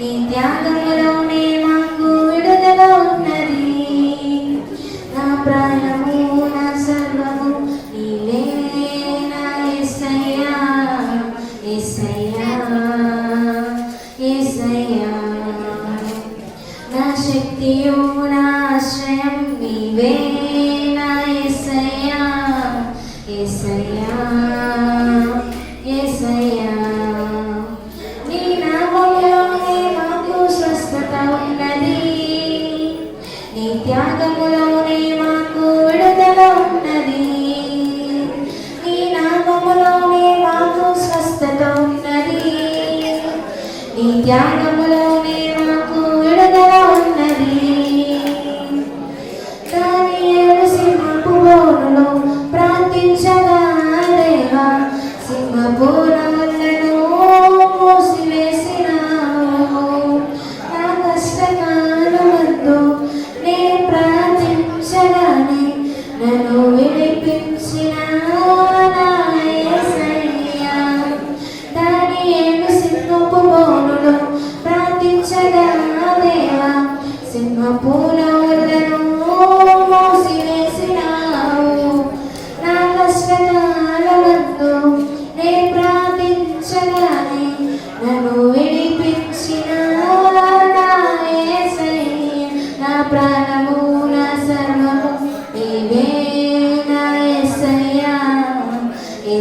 నీ త్యాగములోనే మాకు విడుదల ఉన్నది. నా ప్రాణము నా సర్వము నీవే నా ఎస్సయ్యా ఎస్సయ్యా ఎస్సయ్యా నా శక్తియు నా ఆశ్రయం నీవే. నామములోనే మాకు విడుదల ఉన్నది. నీ నామములోనే మాకు స్వస్థత ఉన్నది. నీ త్యాగం నన్ను విడిపించిన దానియేలు సింహపు బోనును ప్రార్థించగా దేవా సింహపు నవలను మూసివేసినావు నా కష్టకాలమందు నే ప్రార్థించగానే నన్ను విడిపించిన నా ప్రాణ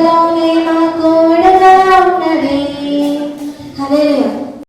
Salam.